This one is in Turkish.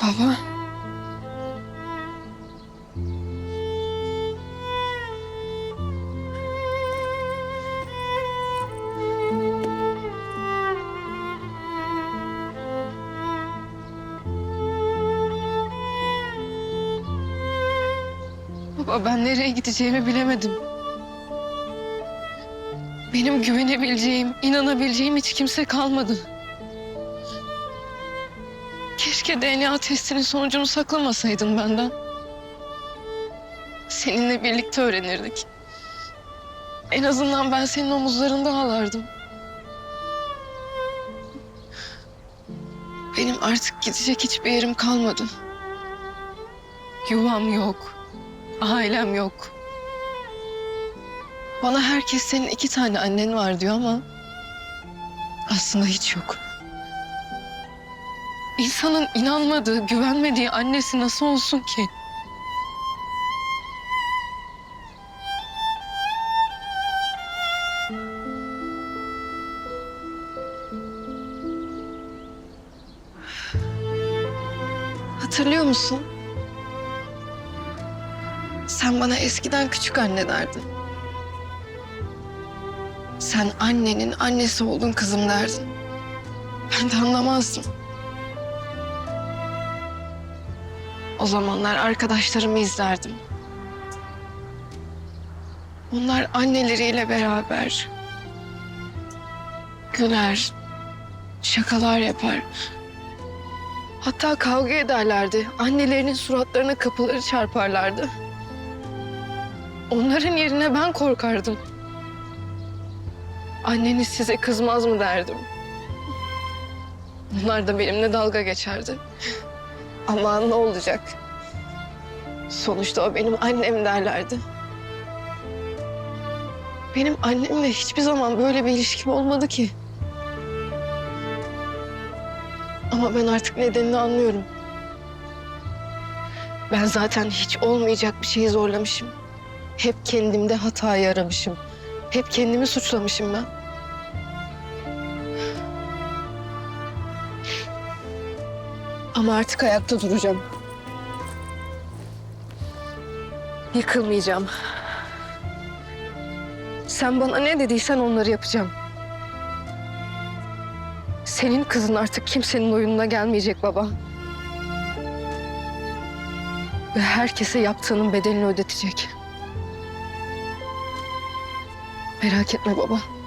Baba. Baba ben nereye gideceğimi bilemedim. Benim güvenebileceğim, inanabileceğim hiç kimse kalmadı. Keşke DNA testinin sonucunu saklamasaydın benden. Seninle birlikte öğrenirdik. En azından ben senin omuzlarında ağlardım. Benim artık gidecek hiçbir yerim kalmadı. Yuvam yok. Ailem yok. Bana herkes senin iki tane annen var diyor ama aslında hiç yok. İnsanın inanmadığı, güvenmediği annesi nasıl olsun ki? Hatırlıyor musun? Sen bana eskiden küçük anne derdin. Sen annenin annesi oldun kızım derdin. Ben de anlamazdım. O zamanlar arkadaşlarımı izlerdim. Onlar anneleriyle beraber güler, şakalar yapar. Hatta kavga ederlerdi. Annelerinin suratlarına kapıları çarparlardı. Onların yerine ben korkardım. Anneniz size kızmaz mı derdim. Onlar da benimle dalga geçerdi. Ama ne olacak? Sonuçta o benim annem derlerdi. Benim annemle hiçbir zaman böyle bir ilişkim olmadı ki. Ama ben artık nedenini anlıyorum. Ben zaten hiç olmayacak bir şeyi zorlamışım. Hep kendimde hatayı aramışım. Hep kendimi suçlamışım ben. Ama artık ayakta duracağım. Yıkılmayacağım. Sen bana ne dediysen onları yapacağım. Senin kızın artık kimsenin oyununa gelmeyecek baba. Ve herkese yaptığının bedelini ödetecek. Merak etme baba.